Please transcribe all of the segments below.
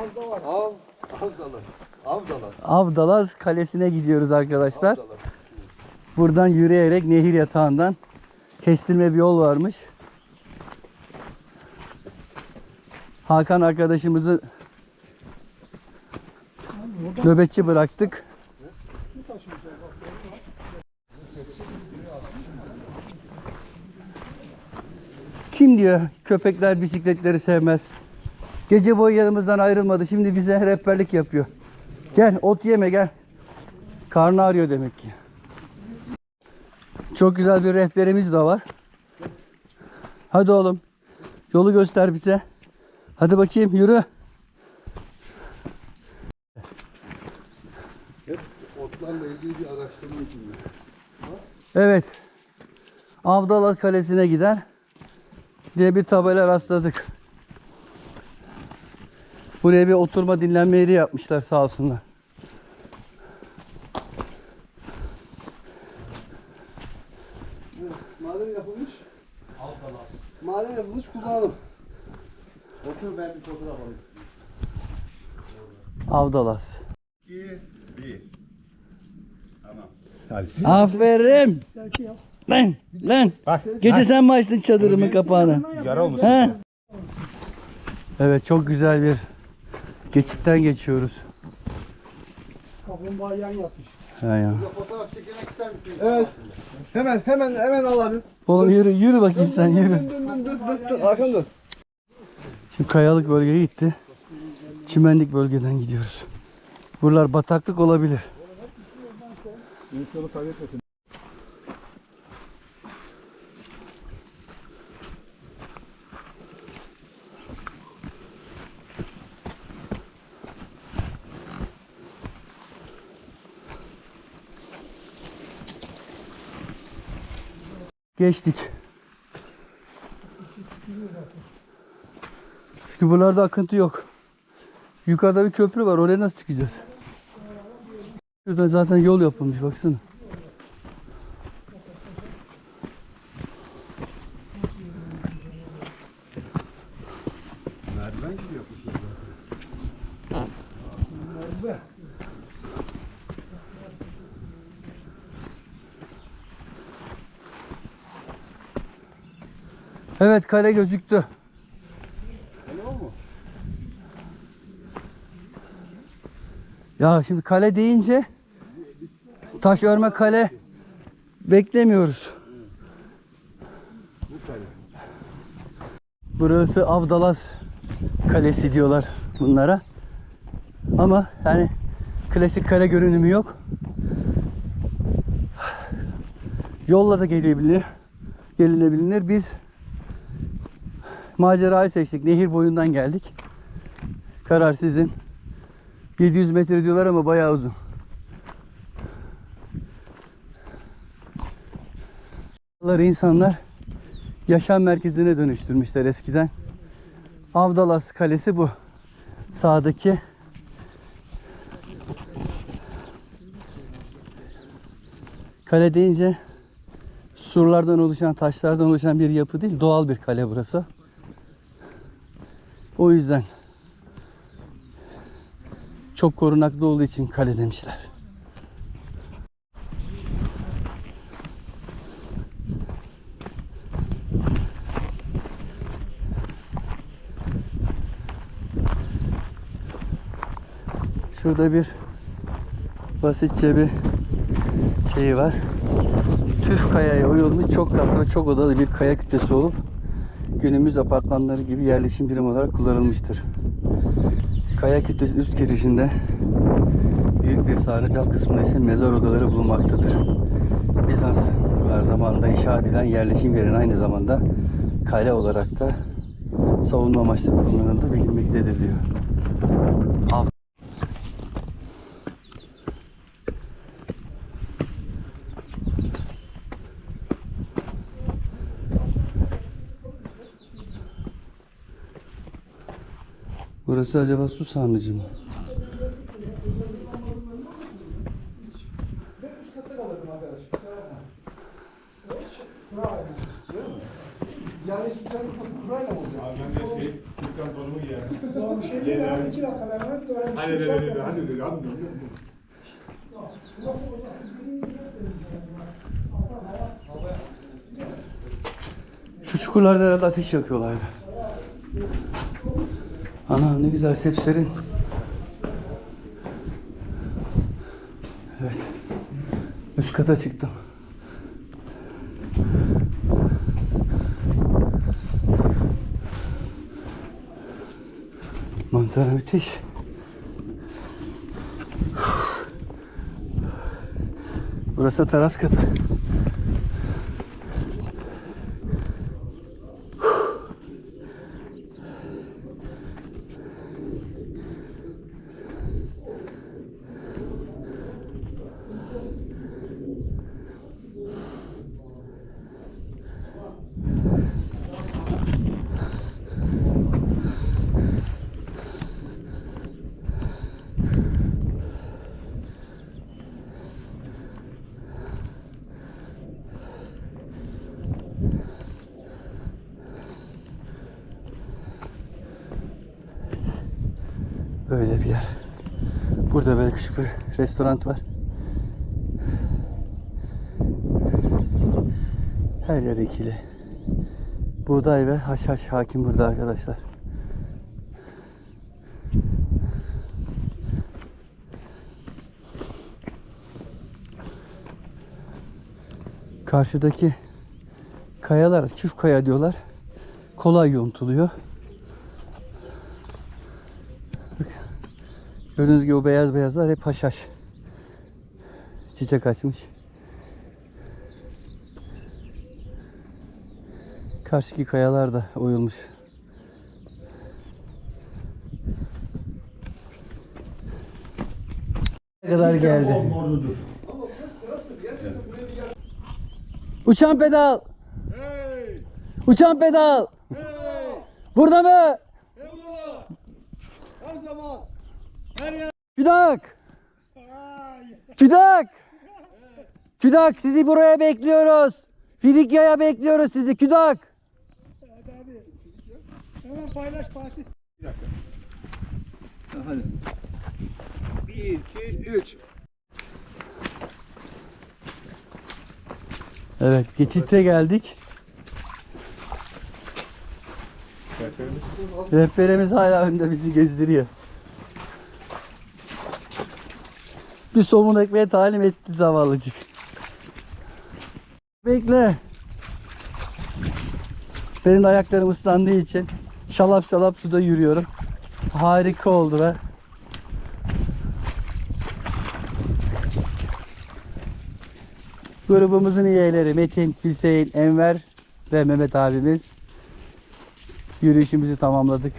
Av, Avdalar. Avdalar. Avdalaz Kalesi'ne gidiyoruz arkadaşlar. Avdalar. Buradan yürüyerek nehir yatağından kestirme bir yol varmış. Hakan arkadaşımızı nöbetçi bıraktık. Kim diyor köpekler bisikletleri sevmez. Gece boyu yanımızdan ayrılmadı. Şimdi bize rehberlik yapıyor. Gel ot yeme gel. Karnı ağrıyor demek ki. Çok güzel bir rehberimiz de var. Hadi oğlum. Yolu göster bize. Hadi bakayım yürü. Hep otlarla ilgili bir araştırma için. Evet. Avdalat Kalesi'ne gider diye bir tabela rastladık. Buraya bir oturma dinlenme yeri yapmışlar sağ olsunlar. Madem yapılmış. Madem yapılmış kullanalım. Otur ben bir fotoğraf alayım. Avdalas. 2, 1. Tamam. Aferin. Lan lan. Bak. Gece sen mi açtın çadırımın kapağını? Yara olmuş. He? Evet çok güzel bir geçitten geçiyoruz. Kaplumbağa yan yapmış. He ya. Fotoğraf çekilmek ister misin? Evet. Hemen hemen hemen al abi. Oğlum yürü yürü bakayım sen yürü. Dön dön dön dön dön. Hakan dön. Şimdi kayalık bölgeye gitti. Çimenlik bölgeden gidiyoruz. Buralar bataklık olabilir. Geçtik. Çünkü buralarda akıntı yok. Yukarıda bir köprü var. Oraya nasıl çıkacağız? Şurada zaten yol yapılmış baksana. Merdiven gibi yapmışlar. Evet kale gözüktü. Ya şimdi kale deyince taş örme kale beklemiyoruz. Burası Avdalas Kalesi diyorlar bunlara. Ama yani klasik kale görünümü yok. Yolla da gelebilir. Gelinebilir. Biz macerayı seçtik. Nehir boyundan geldik. Karar sizin. 700 metre diyorlar ama bayağı uzun. Buraları insanlar yaşam merkezine dönüştürmüşler eskiden. Avdalas Kalesi bu. Sağdaki Kale deyince surlardan oluşan, taşlardan oluşan bir yapı değil, doğal bir kale burası. O yüzden çok korunaklı olduğu için kale demişler. Şurada bir basitçe bir şeyi var. Tüf kayaya oyulmuş çok katlı çok odalı bir kaya kütlesi olup günümüz apartmanları gibi yerleşim birim olarak kullanılmıştır. Kaya kütlesinin üst girişinde büyük bir sarnıcal kısmında ise mezar odaları bulunmaktadır. Bizanslılar zamanında inşa edilen yerleşim yerinin aynı zamanda kale olarak da savunma amaçlı kullanıldığı bilinmektedir diyor. Av Burası acaba su sarnıcı mı? Şu çukurlarda herhalde ateş yakıyorlardı. Ana ne güzel sepserin. Evet. Üst kata çıktım. Manzara müthiş. Burası teras katı. Böyle bir yer. Burada böyle küçük bir restoran var. Her yer ikili. Buğday ve haşhaş hakim burada arkadaşlar. Karşıdaki kayalar, küf kaya diyorlar. Kolay yontuluyor. Gördüğünüz gibi o beyaz beyazlar hep haşhaş. Çiçek açmış. Karşıki kayalar da oyulmuş. Ne kadar geldi. Uçan pedal. Uçan pedal. Burada mı? Her zaman. Küdak. Küdak. Küdak sizi buraya bekliyoruz. Fidikya'ya bekliyoruz sizi Küdak. Hemen paylaş Fatih. Hadi. Bir, iki, üç. Evet geçitte geldik. Rehberimiz hala önde bizi gezdiriyor. Bir somun ekmeğe talim etti zavallıcık. Bekle. Benim ayaklarım ıslandığı için şalap şalap suda yürüyorum. Harika oldu be. Grubumuzun üyeleri Metin, Hüseyin, Enver ve Mehmet abimiz yürüyüşümüzü tamamladık.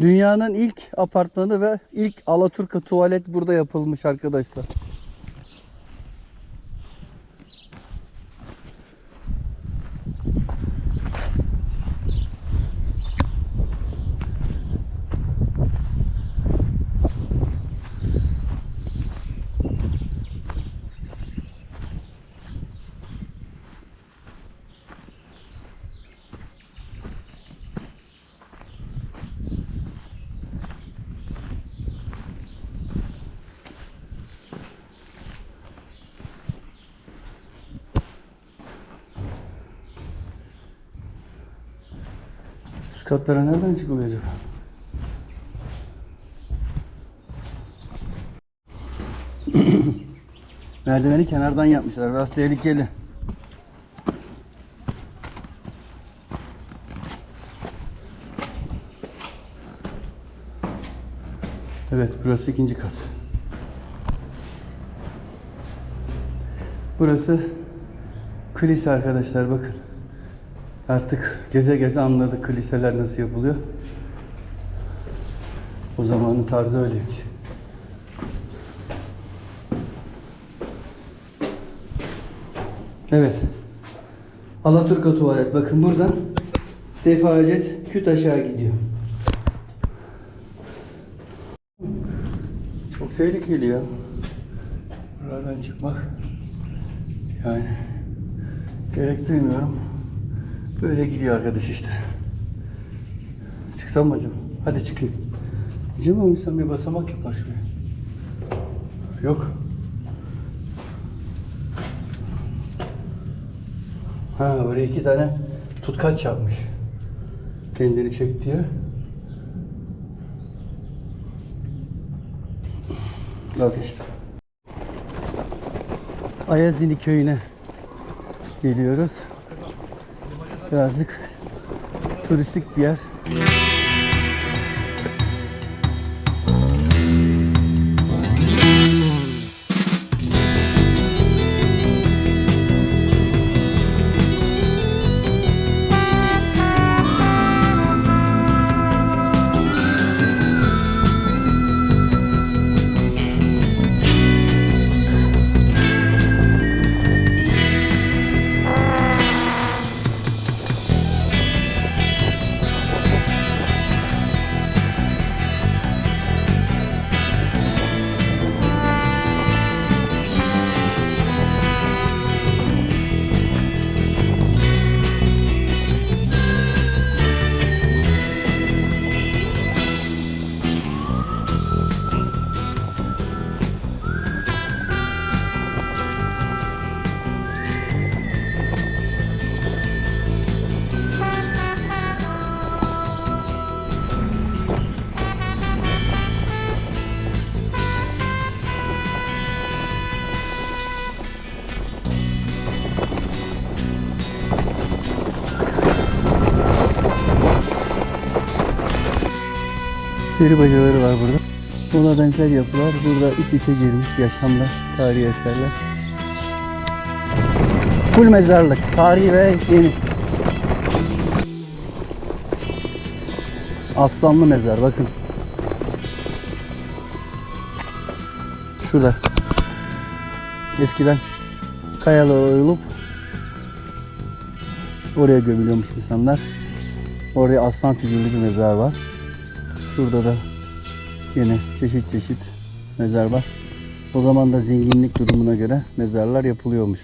Dünyanın ilk apartmanı ve ilk Alaturka tuvalet burada yapılmış arkadaşlar. Katlara nereden çıkılıyor acaba? Merdiveni kenardan yapmışlar. Biraz tehlikeli. Evet, burası ikinci kat. Burası kilise arkadaşlar bakın. Artık geze geze anladık kiliseler nasıl yapılıyor. O zamanın tarzı öyleymiş. Evet. Alaturka tuvalet. Bakın buradan defacet küt aşağı gidiyor. Çok tehlikeli ya. Buralardan çıkmak Yani gerek duymuyorum. Böyle gidiyor arkadaş işte. Çıksam mı acaba? Hadi çıkayım. Diyeceğim ama insan bir basamak yapar şuraya. Yok. Ha böyle iki tane tutkaç yapmış. Kendini çek diye. Vazgeçtim. Ayazini köyüne geliyoruz. Birazcık turistik bir yer. Peri bacaları var burada. Buna benzer yapılar burada iç içe girmiş yaşamla tarihi eserler. Full mezarlık, tarihi ve yeni. Aslanlı mezar bakın. Şurada. Eskiden kayalar oyulup oraya gömülüyormuş insanlar. Oraya aslan figürlü bir mezar var. Şurada da yine çeşit çeşit mezar var. O zaman da zenginlik durumuna göre mezarlar yapılıyormuş.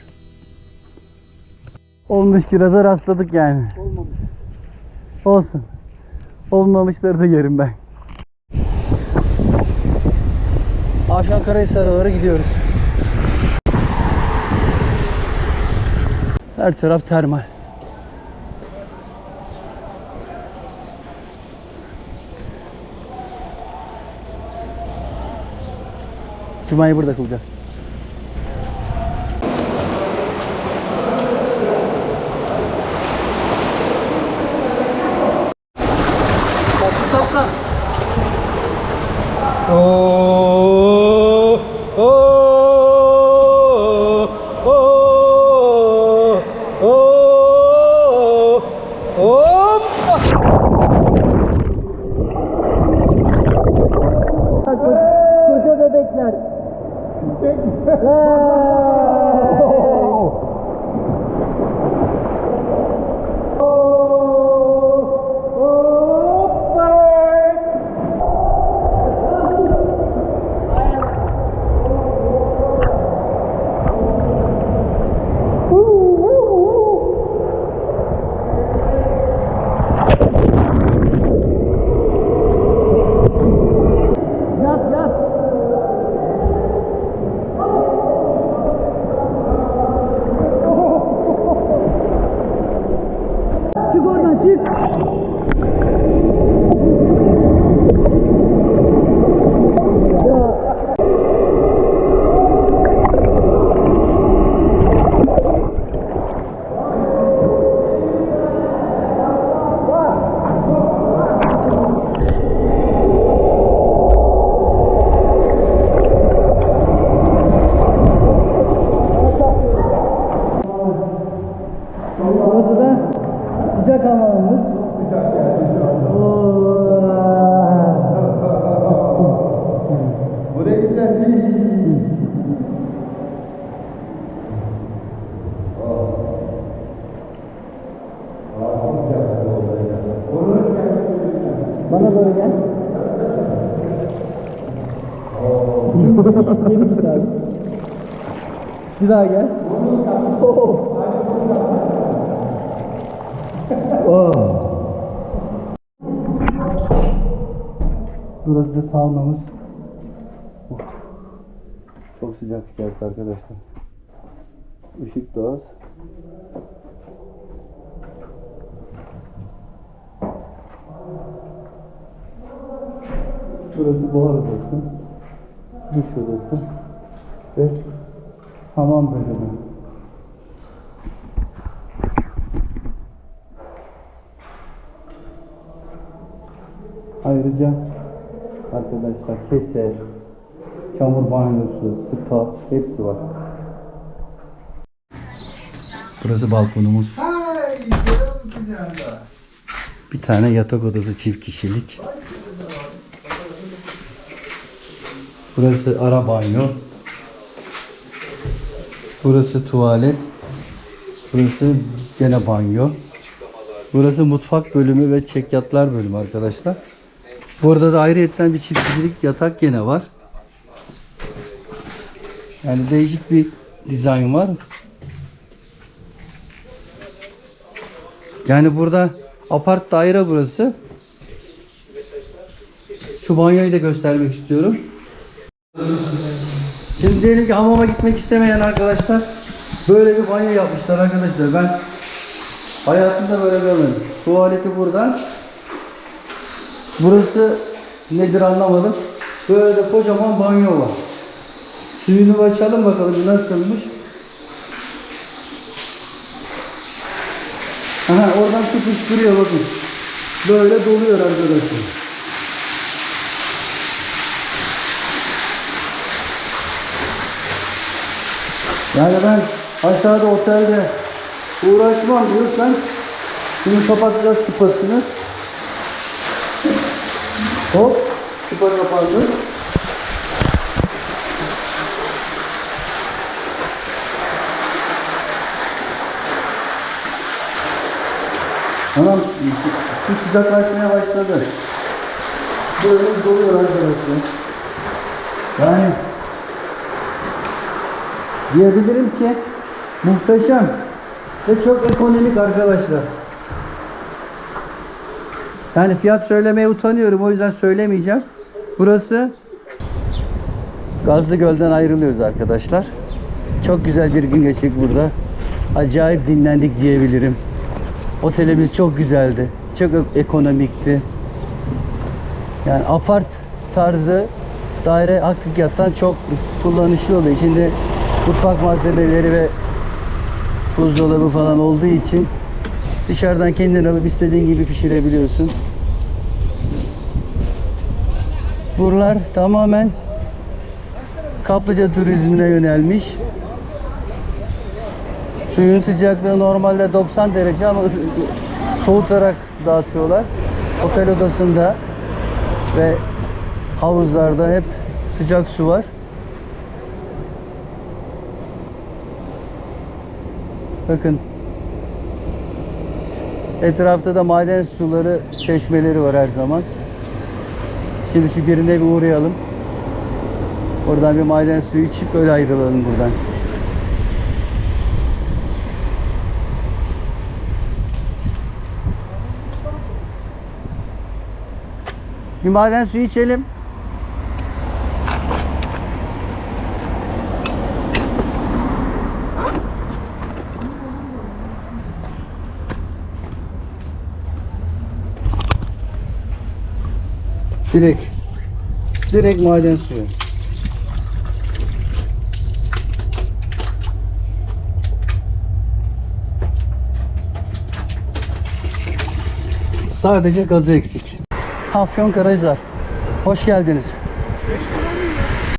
Olmuş kiraza rastladık yani. Olmamış. Olsun. Olmamışları da yerim ben. Afyonkarahisar'a doğru gidiyoruz. Her taraf termal. Cuma'yı burada kılacağız. Yeah. Bana doğru gel. Geri git abi. Bir daha gel. Burası da saunamız. Uf. Çok sıcak içerisi arkadaşlar. Işık da az. Burası buhar odası. Duş odası. Ve hamam bölümü. Ayrıca arkadaşlar keser, çamur banyosu, spa hepsi var. Burası balkonumuz. Bir tane yatak odası çift kişilik. Burası ara banyo. Burası tuvalet. Burası gene banyo. Burası mutfak bölümü ve çekyatlar bölümü arkadaşlar. Burada da ayrıyetten bir çift kişilik yatak gene var. Yani değişik bir dizayn var. Yani burada apart daire burası. Şu banyoyu da göstermek istiyorum. Şimdi diyelim ki hamama gitmek istemeyen arkadaşlar böyle bir banyo yapmışlar arkadaşlar. Ben hayatımda böyle görmedim. Tuvaleti burada. Burası nedir anlamadım. Böyle de kocaman banyo var. Suyunu açalım bakalım nasılmış. Aha oradan su fışkırıyor bakın. Böyle doluyor arkadaşlar. Yani ben aşağıda otelde uğraşmam diyorsan şimdi kapatacağız kupasını. Hop kupa kapandı. Tamam su sıcaklaşmaya başladı. Böyle doluyor arkadaşlar. Yani diyebilirim ki muhteşem ve çok ekonomik arkadaşlar. Yani fiyat söylemeye utanıyorum o yüzden söylemeyeceğim. Burası Gazlı Göl'den ayrılıyoruz arkadaşlar. Çok güzel bir gün geçirdik burada. Acayip dinlendik diyebilirim. Otelimiz çok güzeldi. Çok ekonomikti. Yani apart tarzı daire hakikaten çok kullanışlı oluyor. İçinde mutfak malzemeleri ve buzdolabı falan olduğu için dışarıdan kendin alıp istediğin gibi pişirebiliyorsun. Buralar tamamen kaplıca turizmine yönelmiş. Suyun sıcaklığı normalde 90 derece ama soğutarak dağıtıyorlar. Otel odasında ve havuzlarda hep sıcak su var. Bakın. Etrafta da maden suları, çeşmeleri var her zaman. Şimdi şu birine bir uğrayalım. Oradan bir maden suyu içip öyle ayrılalım buradan. Bir maden suyu içelim. Direkt. Direkt maden suyu. Sadece gazı eksik. Afyon Karahisar. Hoş geldiniz.